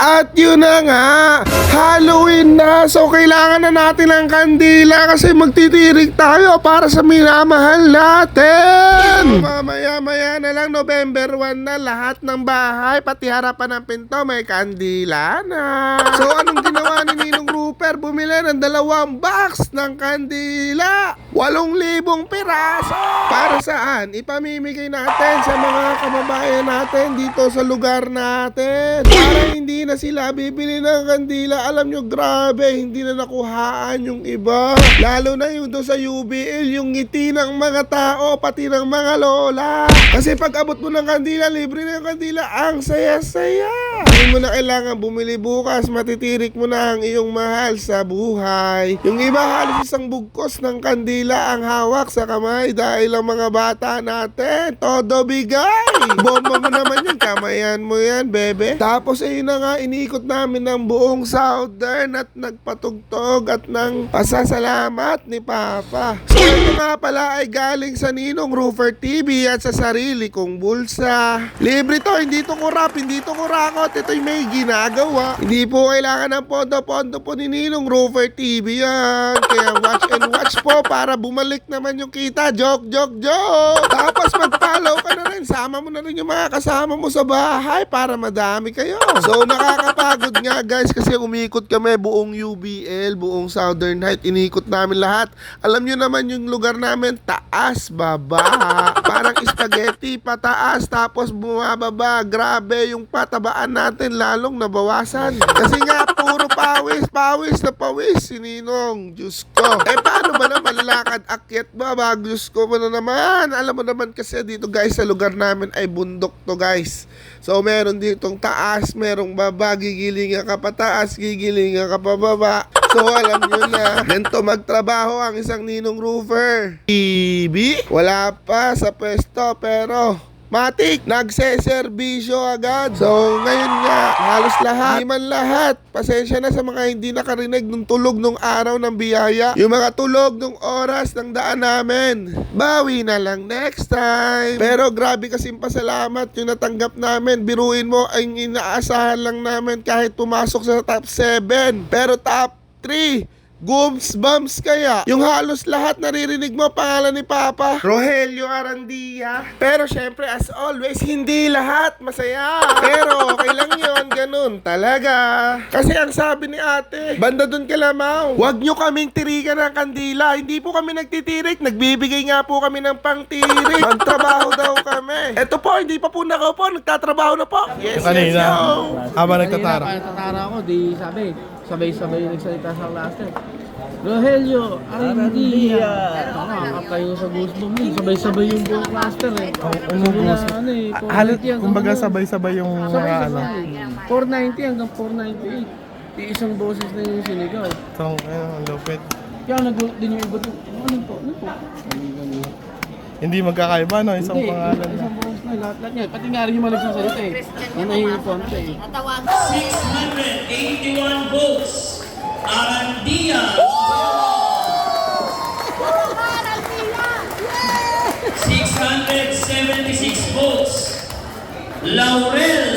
At yun na nga, Halloween na. So kailangan na natin ng kandila kasi magtitirik tayo para sa minamahal natin. Mamaya-maya na lang November 1 na lahat ng bahay, pati harapan ng pinto may kandila na. So anong ginawa ni Ninong Rupert? Bumili ng dalawang box ng kandila. 8,000 piraso. Para saan? Ipamimigay natin sa mga kababayan natin dito sa lugar natin. Para hindi na sila bibili ng kandila. Alam nyo, grabe, hindi na nakuhaan yung iba. Lalo na yung doon sa UBL, yung ngiti ng mga tao, pati ng mga lola. Kasi pag abot mo ng kandila, libre na yung kandila. Ang saya-saya. Hindi mo na kailangan bumili bukas, matitirik mo na ang iyong mahal sa buhay. Yung iba halos isang bugkos ng kandila ang hawak sa kamay dahil ang mga bata natin, todo bigay. Bomba mo naman yun, kamayan mo yan, bebe. Tapos ayun na nga, iniikot namin ng buong Southern at nagpatugtog at ng pasasalamat ni Papa. So ito nga pala ay galing sa Ninong Roofer TV at sa sarili kong bulsa. Libre to, hindi to kurap, hindi to kurakot. Ito'y may ginagawa. Hindi po kailangan ng pondo-pondo po ni Ninong Roofer TV yan. Kaya watch and watch po para bumalik naman yung kita. Joke, joke, joke. Tapos mag-follow rin. Sama mo na rin yung mga kasama mo sa bahay para madami kayo. So nakakapagod nga guys kasi umikot kami buong UBL, buong Southern Height. Inikot namin lahat. Alam nyo naman yung lugar namin, taas, baba. Parang spaghetti, pataas, tapos bumababa. Grabe, yung patabaan natin lalong nabawasan. Kasi nga, puro pawis, pawis na pawis. Sininong, Diyos ko. Eh, paano ba naman lalakad akyat ba? Ba, Diyos ko mo na naman. Alam mo naman kasi dito guys, sa lugar namin ay bundok to guys. So, meron ditong taas, merong baba, gigilingan ka pa taas, gigilingan ka pa baba. So, alam nyo na, ganito magtrabaho ang isang ninong roofer. Ibi, wala pa sa pwesto, pero Matik, nagseserbisyo agad. So, ngayon nga, halos lahat, hindi man lahat. Pasensya na sa mga hindi nakarinig nung tulog nung araw ng biyaya. Yung mga tulog nung oras ng daan namin. Bawi na lang next time. Pero grabe kasing pasalamat yung natanggap namin. Biruin mo, ay inaasahan lang namin kahit pumasok sa top 7. Pero top 3. Gooms bumps kaya. Yung halos lahat naririnig mo pangalan ni Papa. Rogelio Arandia. Pero syempre as always, hindi lahat masaya. Pero okay lang yon ganun talaga. Kasi ang sabi ni ate, banda dun kalamaw, huwag nyo kaming tirigan ng kandila. Hindi po kami nagtitirik, nagbibigay nga po kami ng pangtirik. Magtrabaho daw kami. Eto po, hindi pa po nakaupo, nagtatrabaho na po. Yes, kanina, yes, yo. habang Kanina nagtatara. pa nagtatara ako, di sabi, sabay-sabay yung nagsalita sa klase. Rogelio, Arandia. Tama, kayo sa gusto mo. Sabay-sabay yung buong cluster eh. umubos. Simula, ano eh, Halos, 490 hanggang kumbaga ano. sabay-sabay yung mga ano. Sabay-sabay. 490 hanggang 498. Di isang boses na yung sinigaw. Itong, ayun, ang lupit. Kaya nag- din yung iba doon. Ano po? Ano po? Hindi magkakaiba, no? Isang Hindi, pangalan na. Isang boses na. Lahat-lahat niya. Pati nga rin yung mga nagsasalita eh. Yung nahihirap konti eh. 681 votes. Arandia. 676 votes. Laurel